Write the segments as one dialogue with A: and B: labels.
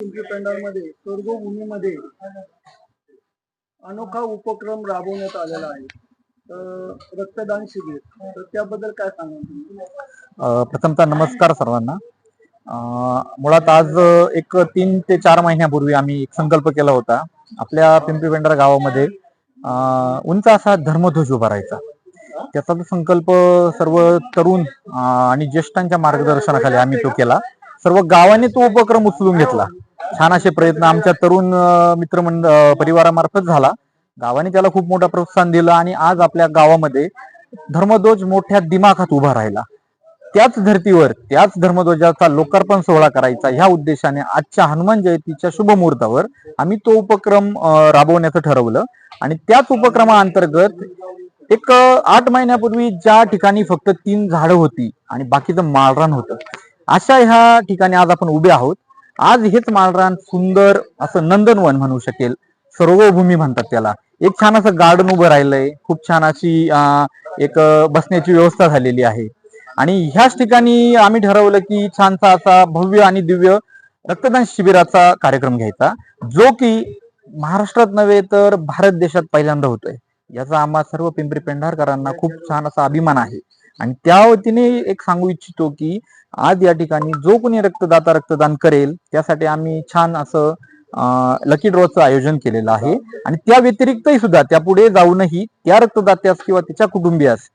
A: पिंपरी स्वर्गभूमीमध्ये अनोखा उपक्रम राबवण्यात आलेला आहे. तर रक्तदान शिबिर. तर त्याबद्दल काय
B: सांगा प्रथमतः नमस्कार सर्वांना. मुळात आज एक तीन ते चार महिन्यापूर्वी आम्ही एक संकल्प केला होता. आपल्या पिंपरी पेंढार गावामध्ये उंच असा धर्मध्वज उभारायचा त्याचा संकल्प सर्व तरुण आणि ज्येष्ठांच्या मार्गदर्शनाखाली आम्ही तो केला. सर्व गावाने तो उपक्रम उचलून घेतला. छान असे प्रयत्न आमच्या तरुण मित्रमंड परिवारामार्फत झाला. गावाने त्याला खूप मोठं प्रोत्साहन दिलं आणि आज आपल्या गावामध्ये धर्मध्वज मोठ्या दिमाखात उभा राहिला. त्याच धर्तीवर त्याच धर्मध्वजाचा लोकार्पण सोहळा करायचा ह्या उद्देशाने आजच्या हनुमान जयंतीच्या शुभ मुहूर्तावर आम्ही तो उपक्रम राबवण्याचं ठरवलं. आणि त्याच उपक्रमाअंतर्गत एक आठ महिन्यापूर्वी ज्या ठिकाणी फक्त तीन झाडं होती आणि बाकीचं माळरान होतं अशा ह्या ठिकाणी आज आपण उभे आहोत. आज हेच माळरान सुंदर असं नंदनवन म्हणू शकेल. सर्वभूमी म्हणतात त्याला. एक छान असं गार्डन उभं राहिलंय. खूप छान अशी एक बसण्याची व्यवस्था झालेली आहे. आणि ह्याच ठिकाणी आम्ही ठरवलं की छानसा असा भव्य आणि दिव्य रक्तदान शिबिराचा कार्यक्रम घ्यायचा जो की महाराष्ट्रात नव्हे तर भारत देशात पहिल्यांदा होतोय. याचा आम्हा सर्व पिंपरी पेंढारकरांना खूप छान असा अभिमान आहे. आणि त्या वतीने एक सांगू इच्छितो की आज या ठिकाणी जो कोणी रक्तदाता रक्तदान करेल त्यासाठी आम्ही छान असं लकी ड्रॉचं आयोजन केलेलं आहे. आणि त्या व्यतिरिक्तही सुद्धा त्यापुढे जाऊनही त्या रक्तदात्यास किंवा त्याच्या कुटुंबियास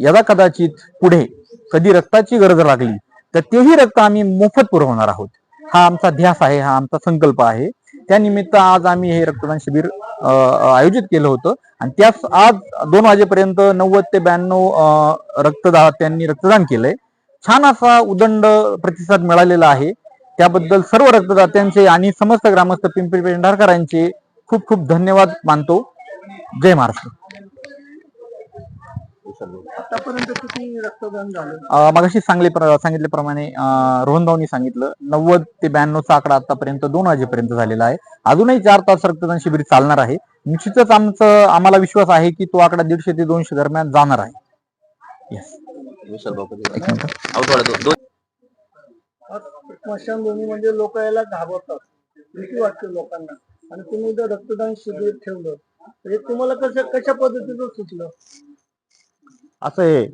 B: यदा कदाचित पुढे कधी रक्ताची गरज लागली तर तेही रक्त आम्ही मोफत पुरवणार आहोत. हा आमचा ध्यास आहे हा आमचा संकल्प आहे. त्यानिमित्त आज आम्ही हे रक्तदान शिबिर आयोजित केलं होतं. आणि त्यास आज दोन वाजेपर्यंत नव्वद ते ब्याण्णव रक्तदात्यांनी रक्तदान केलंय. छान असा उदंड प्रतिसाद मिळालेला आहे. त्याबद्दल सर्व रक्तदात्यांचे आणि समस्त ग्रामस्थ पिंपरी पेंढारकरांचे खूप खूप धन्यवाद मानतो. जय महाराष्ट्र.
A: आतापर्यंत किती रक्तदान झालं?
B: अ, मगाशी सांगले सांगितल्याप्रमाणे अ, रोहन भाऊनी सांगितलं नव्वद ते ब्याण्णवचा आकडा आतापर्यंत दोन वाजेपर्यंत झालेला आहे. अजूनही चार तास रक्तदान शिबिर चालणार आहे. निश्चितच आमचं आम्हाला विश्वास आहे की तो आकडा दीडशे ते दोनशे दरम्यान जाणार आहे. येस
C: विशाल भाऊ
A: स्मशानभूमी म्हणजे लोक याला घाबरतात. भीती वाटते लोकांना. आणि तुम्ही जर रक्तदान शिबिर ठेवलं तर हे तुम्हाला कसं कशा पद्धतीचं सुचलं?
D: असं आहे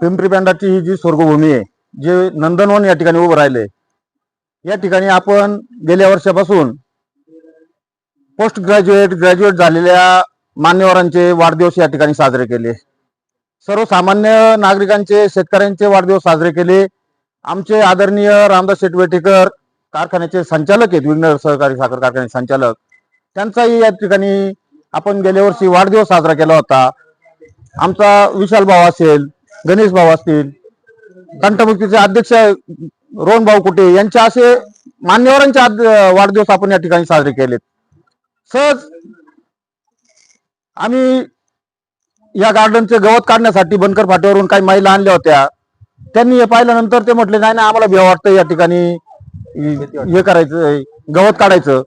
D: पिंपरी पेंडाची ही जी स्वर्गभूमी आहे जे नंदनवन या ठिकाणी उभं राहिले या ठिकाणी आपण गेल्या वर्षापासून पोस्ट ग्रॅज्युएट ग्रॅज्युएट झालेल्या मान्यवरांचे वाढदिवस या ठिकाणी साजरे केले. सर्वसामान्य नागरिकांचे शेतकऱ्यांचे वाढदिवस साजरे केले. आमचे आदरणीय रामदास शेटवेटेकर कारखान्याचे संचालक आहेत विघ्नर सहकारी साखर कारखान्याचे संचालक. त्यांचाही या ठिकाणी आपण गेल्या वर्षी वाढदिवस साजरा केला होता. आमचा विशाल भाऊ असेल गणेश भाऊ असतील कंठमुक्तीचे अध्यक्ष रोहन भाऊ कुटे यांचे असे मान्यवरांचे आद- वाढदिवस आपण या ठिकाणी साजरे केलेत. सहज आम्ही या गार्डनचे गवत काढण्यासाठी बनकर फाट्यावरून काही महिला आणल्या होत्या. त्यांनी हे पाहिल्यानंतर ते म्हटले नाही नाही आम्हाला भीव वाटतं या ठिकाणी. हे करायचं गवत काढायचं.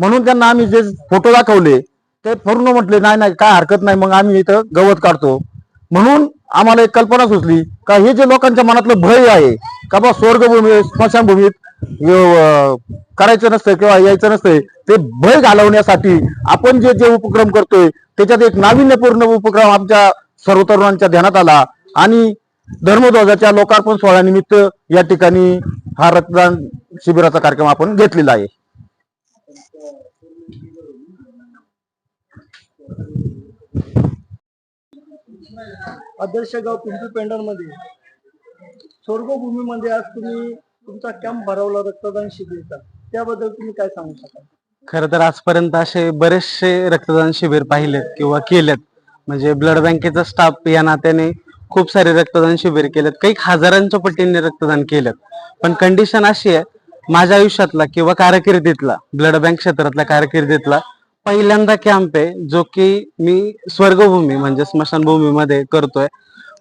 D: म्हणून त्यांना आम्ही जे फोटो दाखवले ते पूर्ण म्हटले नाही नाही काय हरकत नाही मग आम्ही इथं गवत काढतो. म्हणून आम्हाला एक कल्पना सुचली का हे जे लोकांच्या मनातलं भय आहे का बा स्वर्गभूमी स्मशानभूमीत करायचं नसतं किंवा यायचं नसतंय ते भय घालवण्यासाठी आपण जे जे उपक्रम करतोय त्याच्यात एक नाविन्यपूर्ण उपक्रम आमच्या सर्व तरुणांच्या ध्यानात आला आणि धर्मध्वजाच्या लोकार्पण सोहळ्यानिमित्त या ठिकाणी हा रक्तदान शिबिराचा कार्यक्रम आपण घेतलेला आहे.
A: आदर्श गाव पिंपरी पेंडरमध्ये स्वर्गभूमीमध्ये आज तुम्ही तुमचा कॅम्प भरवला रक्तदान शिबिरचा. त्याबद्दल तुम्ही काय सांगू शकाल?
E: खर तर आजपर्यंत असे बरेचसे रक्तदान शिबिर पाहिलेत किंवा केलेत. म्हणजे ब्लड बँकेचा स्टाफ या नात्याने खूप सारे रक्तदान शिबिर केलेत. काही हजारांच्या पटीने रक्तदान केलेत. पण कंडिशन अशी आहे माझ्या आयुष्यातला किंवा कारकिर्दीतला ब्लड बँक क्षेत्रातल्या कारकिर्दीतला पहिल्यांदा कॅम्प आहे जो की मी स्वर्गभूमी म्हणजे स्मशानभूमीमध्ये करतोय.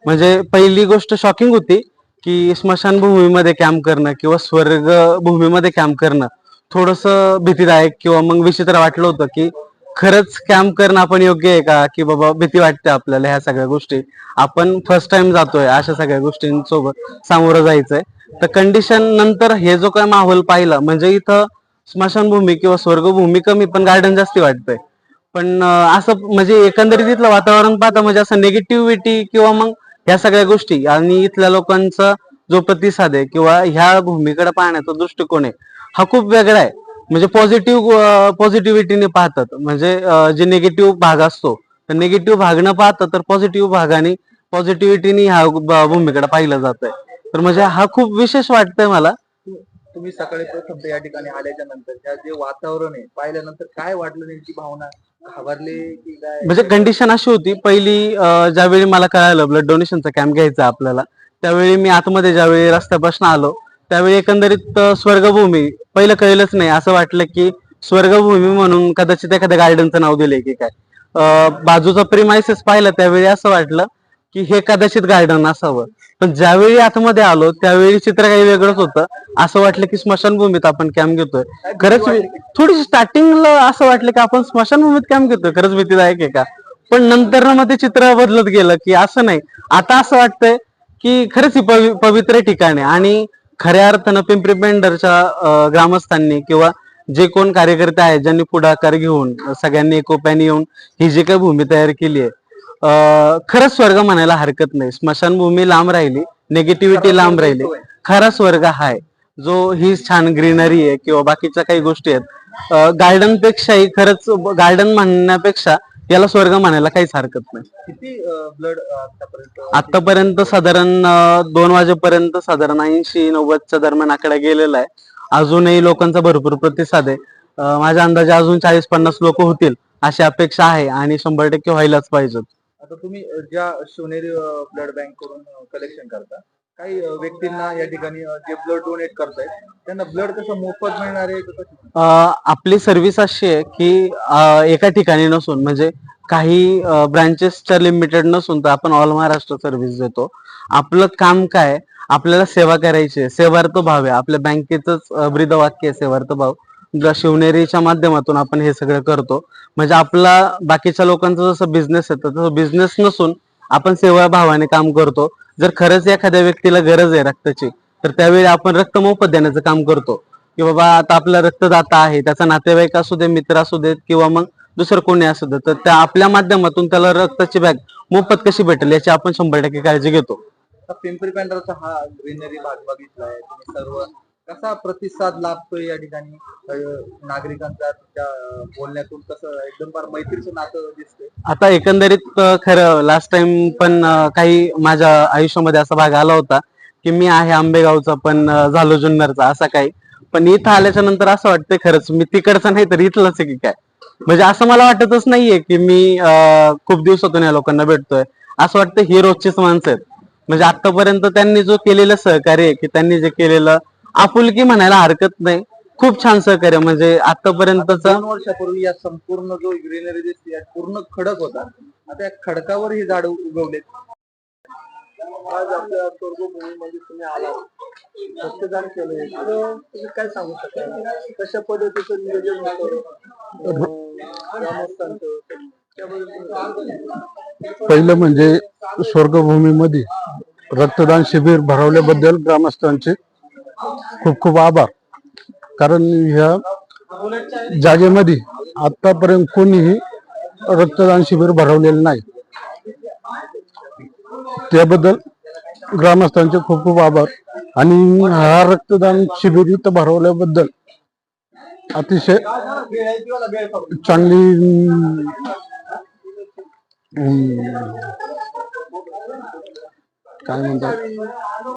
E: म्हणजे पहिली गोष्ट शॉकिंग होती की स्मशानभूमीमध्ये कॅम्प करणं किंवा स्वर्गभूमीमध्ये कॅम्प करणं थोडस भीतीदायक किंवा मग विचित्र वाटलं होतं की खरंच कॅम्प करणं आपण योग्य आहे का? की बाबा भीती वाटते आपल्याला ह्या सगळ्या गोष्टी. आपण फर्स्ट टाइम जातोय अशा सगळ्या गोष्टींसोबत सामोरं जायचंय. तर कंडिशन नंतर हे जो काय माहोल पाहिला म्हणजे इथं स्मशानभूमी किंवा स्वर्गभूमी कमी पण गार्डन जास्ती वाटतंय पण असं म्हणजे एकंदरीत इथलं वातावरण पाहता म्हणजे असं निगेटिव्हिटी किंवा मग ह्या सगळ्या गोष्टी आणि इथल्या लोकांचा जो प्रतिसाद आहे किंवा ह्या भूमीकडे पाहण्याचा दृष्टिकोन आहे हा खूप वेगळा आहे. म्हणजे पॉझिटिव्ह पॉझिटिव्हिटीने पाहतात. म्हणजे जे निगेटिव्ह भाग असतो तर निगेटिव्ह भाग न पाहता तर पॉझिटिव्ह भागाने पॉझिटिव्हिटीने ह्या भूमीकडे पाहिलं जात आहे तर म्हणजे हा खूप विशेष वाटतंय मला.
C: तुम्ही सकाळी प्रथम या ठिकाणी आल्याच्यानंतर त्या जे वातावरण आहे पाहिल्यानंतर काय वाटलं नेमकी भावना? घाबरले की काय?
E: म्हणजे कंडिशन अशी होती पहिली ज्यावेळी मला कळालं ब्लड डोनेशनचा कॅम्प घ्यायचा आपल्याला त्यावेळी मी आतमध्ये ज्यावेळी रस्त्यापासून आलो त्यावेळी एकंदरीत स्वर्गभूमी पहिलं कळलंच नाही. असं वाटलं की स्वर्गभूमी म्हणून कदाचित एखाद्या गार्डनचं नाव दिलंय की काय. बाजूचा प्रिमायसेस पाहिलं त्यावेळी असं वाटलं की हे कदाचित गार्डन असावं पण ज्यावेळी आतमध्ये आलो त्यावेळी चित्र काही वेगळंच होतं. असं वाटलं की स्मशानभूमीत आपण कॅम्प घेतोय. खरंच थोडी थोडीशी स्टार्टिंगला असं वाटलं की आपण स्मशानभूमीत कॅम्प घेतोय. खरंच भीतीदायक आहे का? पण नंतर ना मग ते चित्र बदलत गेलं की असं नाही. आता असं वाटतंय की खरंच ही पवि- पवित्र ठिकाण आहे. आणि खऱ्या अर्थानं पिंपरी पेंडरच्या ग्रामस्थांनी किंवा जे कोण कार्यकर्ते आहेत ज्यांनी पुढाकार घेऊन सगळ्यांनी एकोप्याने येऊन ही जी काही भूमी तयार केली आहे खरंच स्वर्ग म्हणायला हरकत नाही. स्मशानभूमी लांब राहिली निगेटिव्हिटी लांब राहिली. खरा स्वर्ग हाय. जो ही छान ग्रीनरी आहे किंवा बाकीच्या काही गोष्टी आहेत. गार्डन पेक्षाही खरंच गार्डन म्हणण्यापेक्षा याला स्वर्ग म्हणायला काहीच हरकत नाही.
C: किती ब्लड आतापर्यंत?
E: साधारण दोन वाजेपर्यंत साधारण ऐंशी नव्वदच्या दरम्यान आकडा गेलेला आहे. अजूनही लोकांचा भरपूर प्रतिसाद आहे. माझ्या अंदाजे अजून चाळीस पन्नास लोक होतील अशी अपेक्षा आहे आणि शंभर टक्के व्हायलाच पाहिजेत.
C: आता तुम्ही ज्या शिवनेरी ब्लड बँककडून कलेक्शन करता काही व्यक्तींना या ठिकाणी जे ब्लड डोनेट करतायत त्यांना ब्लड कसं मोफत मिळणार आहे
E: आपली सर्व्हिस अशी आहे की एका ठिकाणी नसून म्हणजे काही ब्रांचेसच्या लिमिटेड नसून तर आपण ऑल महाराष्ट्र सर्व्हिस देतो. आपलं काम काय? आपल्याला सेवा करायची आहे. सेवार्थ भाव आहे. आपल्या बँकेच ब्रीदवाक्य आहे सेवार्थ भाव. शिवनेरीच्या माध्यमातून आपण हे सगळं करतो. म्हणजे आपला बाकीच्या लोकांचा जसं बिझनेस येतो तसं बिझनेस नसून आपण सेवा भावाने काम करतो. जर खरंच एखाद्या व्यक्तीला गरज आहे रक्ताची तर त्यावेळी आपण रक्त मोफत देण्याचं काम करतो. की बाबा आता आपला रक्तदाता आहे त्याचा नातेवाईक असू दे मित्र असू देत किंवा मग दुसरं कोणी असू दे तर त्या आपल्या माध्यमातून त्याला रक्ताची बॅग मोफत कशी भेटेल याची आपण शंभर टक्के काळजी घेतो.
C: पिंपरी पेंढराचा हा ग्रीनरी भाग बघितलाय सर्व कसा प्रतिसाद लाभतोय या ठिकाणी? नागरिकांचा तुमच्या बोलण्यातून कसं एकदम फार मैत्रीचं नातं दिसतंय.
E: आता एकंदरीत खरं लास्ट टाइम पण काही माझ्या आयुष्यामध्ये असा भाग आला होता की मी आहे आंबेगावचा पण झालो जुन्नरचा असा काही. पण इथं आल्याच्यानंतर असं वाटतंय खरंच मी तिकडचा नाही तर इथलंच आहे की काय? म्हणजे असं मला वाटतच नाहीये की मी खूप दिवसातून या लोकांना भेटतोय. असं वाटतं ही रोजचीच माणसं आहेत. म्हणजे आतापर्यंत त्यांनी जो केलेलं सहकार्य की त्यांनी जे केलेलं आपुलकी म्हणायला हरकत नाही. खूप छान सहकार्य म्हणजे आतापर्यंतच
C: दोन वर्षापूर्वी या संपूर्ण जो ग्रीनरी दिसते यात पूर्ण खडक होता. आता या खडकावर ही झाड उगवलेत
A: आज आपल्या स्वर्गभूमीमध्ये तुम्ही आला रक्तदान तर तुम्ही काय सांगू शकाल? कशा पद्धतीचं नियोजन होतं? अं, ग्रामस्थांचं त्याबद्दल तुम्ही काय सांगाल?
F: पहिलं म्हणजे स्वर्गभूमीमध्ये रक्तदान शिबिर भरवल्याबद्दल ग्रामस्थांचे खूप खूप आभार. कारण ह्या जागेमध्ये आतापर्यंत कोणीही रक्तदान शिबिर भरवलेलं नाही. त्याबद्दल ग्रामस्थांचे खूप खूप आभार. आणि हा रक्तदान शिबिर इथं भरवल्याबद्दल अतिशय चांगली काय म्हणतात?